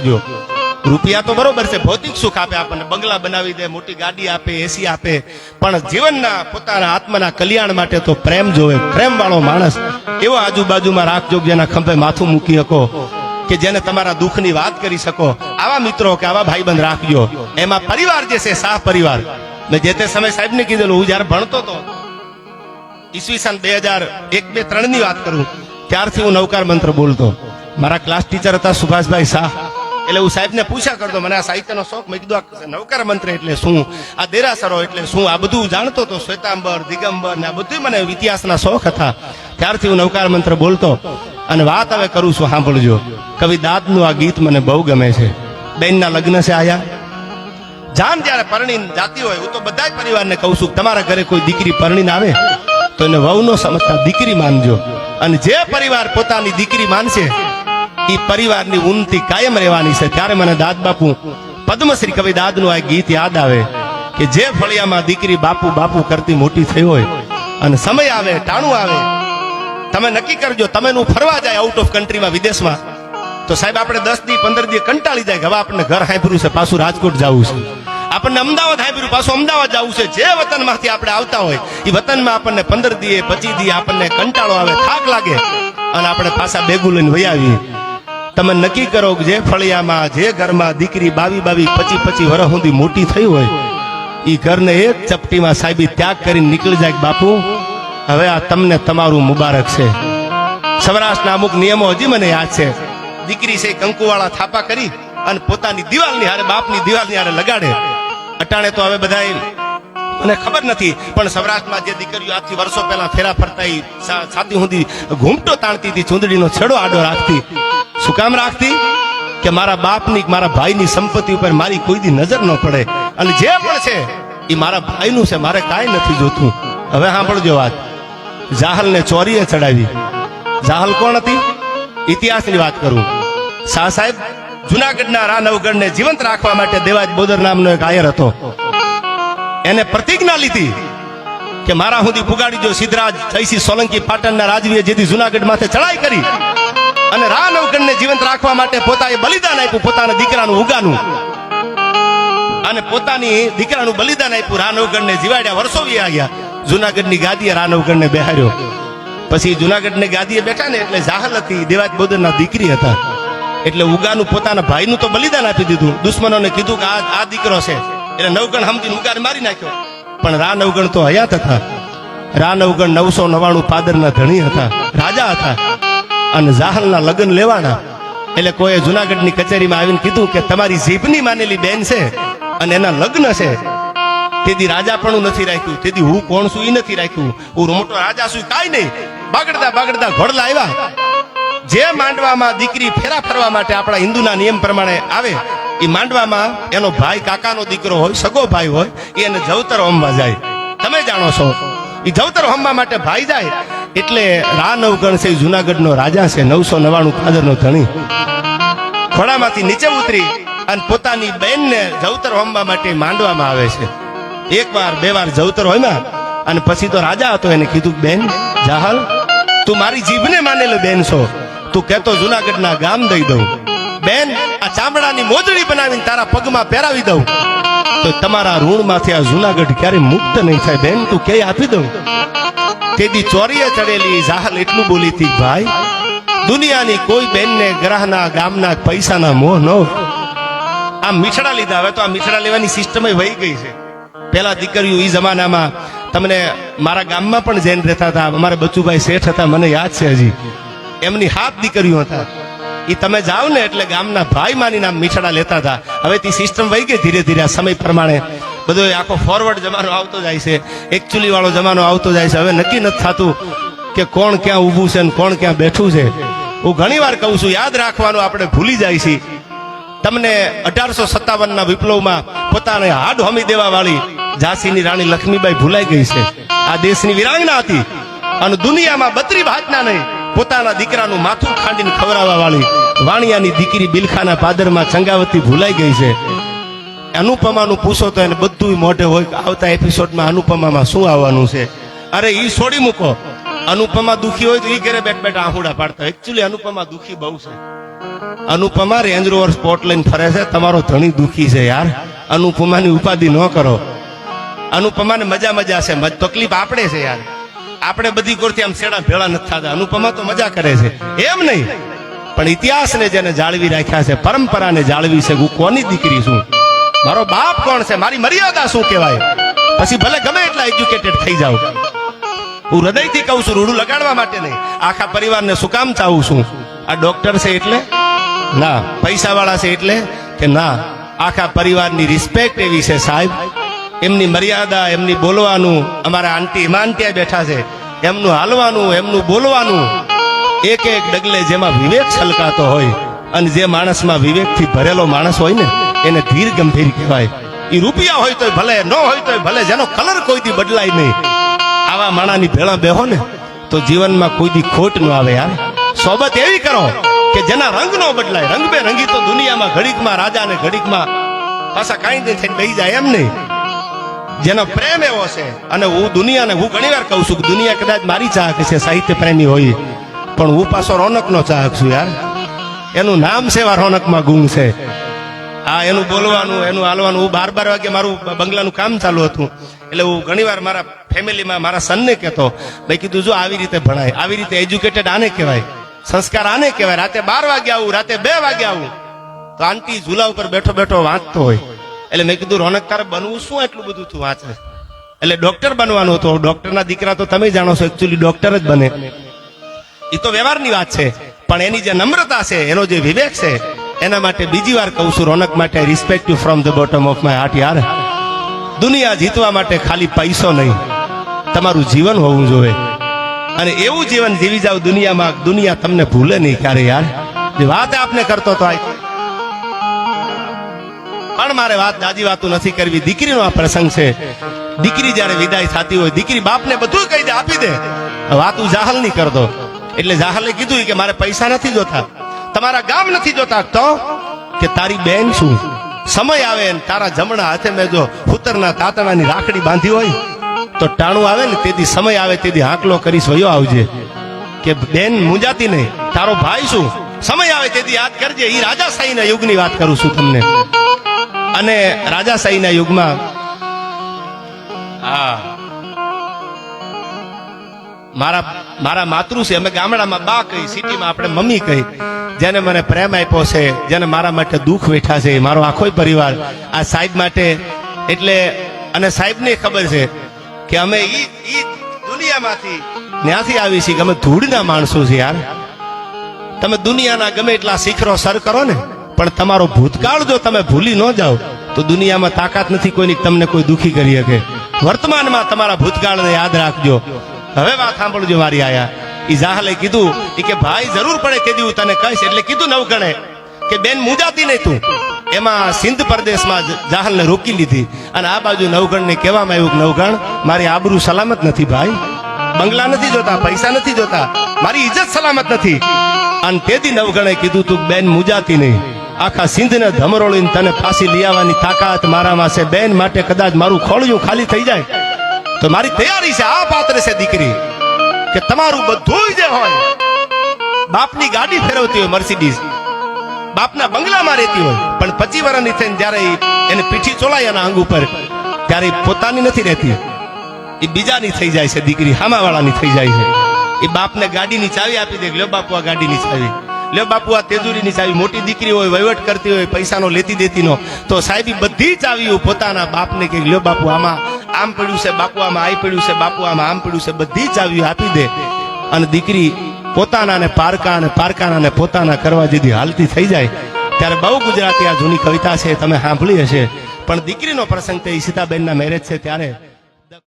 કરજો. રૂપિયા તો બરોબર છે, ભૌતિક સુખ આપે આપણને, બંગલા બનાવી દે, મોટી ગાડી આપે એસી આપે, પણ જીવનના પોતાના આત્માના કલ્યાણ માટે તો પ્રેમ જોવે પ્રેમ વાળો માણસ. એવો આજુબાજુમાં રાખજો જેના ખંભે માથું મૂકી શકો, કે જેને તમારા દુઃખની વાત કરી શકો. આવા મિત્રો કે આવા ભાઈબંધ રાખજો. એમાં પરિવાર જે છે સાહ પરિવાર. મેં જે તે સમય સાહેબને કીધેલું, હું જયારે ભણતો હતો ઈસવીસન બે હજાર એક બે ત્રણની વાત કરું, ત્યારથી હું નવકાર મંત્ર બોલતો. મારા ક્લાસ ટીચર હતા સુભાષભાઈ શાહ. એટલે હું સાહેબને પૂછ્યા કરતો, મને આ સાહિત્યનો શોખ. મેં કીધું, આ નવકાર મંત્ર એટલે શું? આ દેરાસરો એટલે શું? આ બધું જાણતો હતો, શ્વેતાંબર, દિગંબર ને આ બધું મને ઇતિહાસના શોખ હતા. ત્યારથી હું નવકાર મંત્ર બોલતો અને વાત હવે કરું છું, સાંભળજો. કવિ દાદનું આ ગીત મને બહુ ગમે છે. બેનના લગ્ન છે આયા. જાન જ્યારે પરણીને જાતી હોય, હું તો બધા પરિવારને કહું છું, તમારા ઘરે કોઈ દીકરી પરણીને આવે, તો એને વહુ નો સમજતા દીકરી માનજો. અને જે પરિવાર પોતાની દીકરી માનશે એ પરિવારની ઉન્નતિ કાયમ રહેવાની છે. ત્યારે મને દાદ બાપુ, પદ્મશ્રી કવિ દાદનું આ ગીત યાદ આવે કે જે ફળિયામાં દીકરી બાપુ બાપુ કરતી મોટી થઈ હોય અને સમય આવે, ટાણું આવે, તમે નક્કી કરજો, તમે નું ફરવા જાય આઉટ ઓફ કન્ટ્રીમાં વિદેશમાં. તો સાહેબ, આપણે દસ દી, પંદર દી કંટાળી જાય હવે આપણને ઘર હાંભર્યું છે, પાછું રાજકોટ જવું છે. આપણને અમદાવાદ હાંભર્યું પાછું અમદાવાદ જવું છે. જે વતનમાંથી આપણે આવતા હોય એ વતનમાં આપણને પંદર દીએ પચી દીએ આપણને કંટાળો આવે, થાક લાગે અને આપણે પાછા બેગું લઈને વહી આવીએ. તમે નક્કી કરો જે ફળિયામાં જે ઘરમાં દીકરી બાવી બાવી પચી પચી વર્ષ સુધી મોટી થઈ હોય એ ઘરને એક ચપટીમાં સાહેબી ત્યાગ કરીને નીકળી જાય બાપુ, હવે આ તમને તમારું મુબારક છે. સૌરાષ્ટ્રના અમુક નિયમો હજી મને યાદ છે. દીકરી છે કંકુવાળા થાપા કરી અને પોતાની દિવાલની હારે, બાપની દિવાલની હારે લગાડે. અટાણે તો હવે બધા મને ખબર નથી, પણ સૌરાષ્ટ્રમાં જે દીકરીઓ આજથી વર્ષો પહેલા ફેરા ફરતા છાતી સુધી ઘૂમટો તાણતી હતી, ચૂંદડીનો છેડો આડો રાખતી. શું કામ રાખતી? કે મારા બાપની, મારા ભાઈની સંપત્તિ ઉપર મારી કોઈ દી નજર ન પડે. અને જે પણ છે, એ મારા ભાઈનું છે, મારે કાંઈ નથી જોતું. હવે સાંભળજો વાત. જાહલને ચોરીએ ચડાવી. જાહલ કોણ હતી? ઇતિહાસની વાત કરું. શાહ સાહેબ, જુનાગઢના રાનવગઢને જીવંત રાખવા માટે દેવાજ બોદર નામનો એક આયર હતો. એને પ્રતિજ્ઞા લીધી કે મારા સુધી પુગાડી જો સિદ્ધરાજ, જયસિંહ સોલંકી, પાટણના રાજવીએ જેથી જુનાગઢ માથે ચડાઈ કરી. અને રાનવગઢને જીવંત રાખવા માટે પોતાએ બલિદાન આપ્યું પોતાના દીકરાનું ઉગાનું. અને પોતાની દીકરાનું બલિદાન આપ્યું રાનવગઢને જીવાડ્યા વર્ષો વી ગયા જુનાગઢની ગાદીએ રાનવગઢને બેહાર્યો. પછી જુનાગઢને ગાદીએ બેઠા ને એટલે જાહલ હતી દેવાજ બોદરના દીકરી હતા. એટલે ઉગાનું પોતાના ભાઈનું તો બલિદાન આપી દીધું. દુશ્મનોને કીધું કે આ આ દીકરો છે. એટલે નવગણ સમજીને ઉગાને મારી નાખ્યો. પણ રા નવગણ તો હયાત હતા. રા નવગણ નવસો નવાણું પાદરના ધણી હતા. રાજા હતા. અને જાહલના લગ્ન લેવાના. એટલે કોઈ જુનાગઢની કચેરીમાં આવીને કીધું કે તમારી જીભની માનેલી બેન છે અને એના લગ્ન છે. તેથી રાજા પણ નથી રાખ્યું. તેથી હું કોણ છું એ નથી રાખ્યું. હું મોટો રાજા છું કાંઈ નહીં. બાગડતા બાગડતા ઘોડલા આવ્યા. જે માંડવામાં દીકરી ફેરા ફરવા માટે આપણા હિન્દુના નિયમ પ્રમાણે આવે એ માંડવામાં એનો ભાઈ કાકાનો દીકરો હોય, સગો ભાઈ હોય એને જવતર હોમવા જાય. તમે જાણો છો? એ જવતર હોમવા માટે ભાઈ જાય. એટલે રા નવગણ છે જુનાગઢ જુનાગઢનો રાજા છે, નવસો નવાણું ફાદરનો ધણી. ખોડામાંથી નીચે ઉતરી અને પોતાની બેનને જવતર હોમવા માટે માંડવામાં આવે છે. એક વાર બે વાર જવતર હોમ્યા અને પછી તો રાજા હતો, એને કીધું, બેન જાહલ તું મારી જીભને માનેલો બેન છો. તું કહેતો જુનાગઢના ગામ દઈ દઉં. બેન, આ ચામડાની મોજડી બનાવીને તારા પગમાં પહેરાવી દઉં. તો તમારા ઋણમાંથી આ જુનાગઢ ક્યારે મુક્ત નહીં થાય. બેન, તું કે આપી દઉં? તેથી ચોરીએ ચડેલી જાહલ એટલું બોલી હતી, ભાઈ, દુનિયાની કોઈ બેનને ગ્રહના ગામના પૈસાના મોહ ન. આ મીઠડા લીધા, હવે તો આ મીઠડા લેવાની સિસ્ટમ વહી ગઈ છે. પેલા દીકરીઓ એ જમાનામાં તમને મારા ગામમાં પણ જૈન રહેતા હતા, અમારા બચુભાઈ શેઠ હતા, મને યાદ છે હજી. એમની હાથ દીકરીઓ હતા. એ તમે જાઓ ને એટલે ગામના ભાઈ માની નામ મીઠડા લેતા હતા. હવે તે સિસ્ટમ વહી ગઈ ધીરે ધીરે, આ સમય પ્રમાણે. બધો આખો ફોરવર્ડ જમાનો આવતો જાય છે. એકચ્યુઅલી વાળો જમાનો આવતો જાય છે. હવે નક્કી નથી થતું કે કોણ ક્યાં ઊભું છે ને કોણ ક્યાં બેઠું છે. હું ઘણી વાર કહું છું, યાદ રાખવાનું આપણે ભૂલી જાય છીએ. તમને અઢારસો સત્તાવન ના વિપ્લવમાં પોતાને હાડ હમી દેવા વાળી ઝાંસીની રાણી લક્ષ્મીબાઈ ભૂલાઈ ગઈ છે. આ દેશની વિરાંગના હતી. અને દુનિયામાં બત્રી ભાતના નહીં, પોતાના દીકરાનું માથું ખાંડીને ખવડાવવા વાળી વાણિયાની દીકરી બિલખાના પાદરમાં ચંગાવતી ભૂલાઈ ગઈ છે. અનુપમાનું પૂછો તો એને બધું મોઢે હોય કે આવતા એપિસોડમાં અનુપમામાં શું આવવાનું છે? અરે એ છોડી મૂકો. અનુપમા દુખી હોય તો એ ઘરે બેઠ બેઠા આહુડા પાડતા. એકચ્યુઅલી અનુપમા દુખી બહુ છે. અનુપમા રેન્જ રોવર સ્પોટ લઈને ફરે છે. તમારો ધણી દુખી છે યાર. અનુપમાની ઉપાધિ ન કરો. અનુપમાને મજા મજા છે. તકલીફ આપણે છે યાર. આપણે બધી કોરથી આમ શેડા ભેળા નથી થતા. અનુપમા તો મજા કરે છે. એમ નહીં. પણ ઇતિહાસને જેને જાળવી રાખ્યા છે, પરંપરાને જાળવી છે, હું કોની દીકરી છું? મારો બાપ કોણ છે? મારી મર્યાદા શું કહેવાય? પછી ભલે ગમે એટલા એજ્યુકેટેડ થઈ જાવ હું હૃદયથી કહું છું, રૂડું લગાડવા માટે નહીં. આખા પરિવારને શું કામ ચાહું છું. આ ડોક્ટર છે એટલે? ના, પૈસાવાળા છે એટલે કે ના, આખા પરિવારની રિસ્પેક્ટ એવી છે સાહેબ. એમની મર્યાદા, એમની બોલવાનું, અમારા આંટી હિમાંત્યા બેઠા છે. એમનું હાલવાનું, એમનું બોલવાનું, એક એક ડગલે જેમાં વિવેક છલકાતો હોય અને જે માણસમાં વિવેકથી ભરેલો માણસ હોય ને એને ધીર ગંભીર કહેવાય. એ રૂપિયા હોય તોય ભલે, ન હોય તોય ભલે, જેનો કલર કોઈથી બદલાય નહીં. આવા માણાની ભેળા બેહો ને, તો જીવનમાં કોઈ દી ખોટ ન આવે યાર. સોબત એવી કરો કે જેના રંગ નો બદલાય. રંગ બે રંગી તો દુનિયામાં ઘડીકમાં રાજા ને ઘડીકમાં પાછા કાંઈ નહીં થઈને બેહી જાય એમ નહીં. જેનો પ્રેમ એવો છે, અને હું દુનિયાને, હું ઘણી વાર કહું છું કે દુનિયા કદાચ મારી ચાહક છે, સાહિત્ય પ્રેમી હોય, પણ હું પાછો રોનકનો ચાહક છું યાર. એનું નામ છે એવા રોનકમાં ગુણ છે. હા, એનું બોલવાનું, એનું હાલવાનું. હું બાર બાર વાગે મારું બંગલાનું કામ ચાલુ હતું. એટલે હું ઘણીવાર મારા ફેમિલીમાં મારા સનને કહેતો, ભાઈ, કીધું જો આવી રીતે ભણાય, આવી રીતે એજ્યુકેટેડ આને કહેવાય, સંસ્કાર આને કહેવાય. રાતે બાર વાગે આવું, રાતે બે વાગે આવું. તો આંટી ઝૂલા ઉપર બેઠો બેઠો વાંચતો હોય. એટલે મેં કીધું, રોનક, તારે બનવું શું એટલું બધું તું વાંચે? એટલે ડોક્ટર બનવાનું હતું. ડોક્ટરના દીકરા તો તમે જાણો છો એકચ્યુઅલી ડોક્ટર જ બને. એ તો વ્યવહારની વાત છે. પણ એની જે નમ્રતા છે, એનો જે વિવેક છે એના માટે બીજી વાર કહું છું, રોનક માટે respect you from the bottom of my heart યાર. દુનિયા જીતવા માટે ખાલી પૈસો નહીં, તમારું જીવન હોવું જોઈએ. અને એવું જીવન જીવી જાવ દુનિયામાં, દુનિયા તમને ભૂલે નહીં ક્યારે, યાર. જે વાત આપને કરતો તો પણ મારે વાત દાદી વાતો નથી કરવી, દીકરીનો આ પ્રસંગ છે. દીકરી જ્યારે વિદાય થતી હોય, દીકરી બાપને બધું કહી દે, આપી દે. વાતું જાહલ નહીં કરતો. એટલે જાહલે કીધું કે મારે પૈસા નથી જોતા. તમારા ગામ નથી જોતા તો કે તારી બેન શું? સમય આવે ને તારા જમણા હાથે મેં જો હુતરના તાતણાની રાખડી બાંધી હોય, તો ટાણું આવે ને તેથી સમય આવે તેથી હાંકલો કરી સોયો આવજે. કે બેન મુંજાતી નહીં, તારો ભાઈ શું? સમય આવે તેથી યાદ કરજે. એ રાજાશાહીના યુગની વાત કરું છું તમને. અને રાજાશાહીના યુગમાં હા. મારા મારા માતૃ છે, અમે ગામડામાં બા કહી, સિટીમાં આપણે મમ્મી કહી. જેને મને પ્રેમ આપ્યો છે, જેને મારા માટે દુઃખ વેઠા છે, મારો આખો પરિવાર આ સાહેબ માટે. એટલે, અને સાહેબને ખબર છે કે અમે દુનિયામાંથી ત્યાંથી આવી છીએ કે અમે ધૂળના માણસો છે યાર. તમે દુનિયાના ગમે એટલા શિખરો સર કરો ને, પણ તમારો ભૂતકાળ જો તમે ભૂલી ન જાઓ, તો દુનિયામાં તાકાત નથી કોઈની તમને કોઈ દુખી કરી શકે. વર્તમાનમાં તમારા ભૂતકાળને યાદ રાખજો. હવે વાત સાંભળજો મારી આયા. જાહલે કીધું એ કે, ભાઈ, જરૂર પડે તે દી હું તને કહીશ. એટલે કીધું નવગણે કે, બેન મુજાતી નહીં તું. એમાં સિંધ પ્રદેશમાં જાહલને રોકી લીધી. અને આ બાજુ નવગણને કહેવામાં આવ્યું કે, નવગણ, મારી આબરૂ સલામત નથી ભાઈ. બંગલા નથી જોતા, પૈસા નથી જોતા. મારી ઇજ્જત સલામત નથી. અને તેથી નવગણે કીધું તું બેન મુજાતી નહીં આખા સિંધને ધમરોળીને તને ફાંસી લઈ આવવાની તાકાત મારામાં છે બેન, માટે કદાચ મારું ખોળિયું ખાલી થઈ જાય. તો મારી તૈયારી છે, આ પાત્ર છે, દીકરી. કે તમારું બધું જે હોય, બાપની ગાડી ફેરવતી હોય મર્સિડીઝ બાપના બંગલામાં રહેતી હોય, પણ પચી વર્ષની થઈને જ્યારે એને પીઠી ચોલાય એના અંગ ઉપર, ત્યારે પોતાની નથી રહેતી. એ બીજાની થઈ જાય છે, દીકરી હામાવાળાની થઈ જાય છે. એ બાપને ગાડીની ચાવી આપી દે લ્યો બાપુ, આ ગાડીની ચાવી. લ્યો બાપુ, આ તેજુરીની ચાવી. મોટી દીકરી હોય, વહીવટ કરતી હોય, પૈસાનો લેતી દેતીનો, તો સાહેબ બધી ચાવીઓ પોતાના બાપને કે, લ્યો બાપુ, આમાં આમ પડ્યું છે, બાપુઆમાં આઈ પડ્યું છે, બાપુઆમાં આમ પડ્યું છે, બધી ચાવી આપી દે. અને દીકરી પોતાના ને પારકા અને પારકાના ને પોતાના કરવા દીધી હાલતી થઈ જાય. ત્યારે બહુ ગુજરાતી આ જૂની કવિતા છે તમે સાંભળી હશે. પણ દીકરીનો પ્રસંગ તે સીતાબેનના મેરેજ છે ત્યારે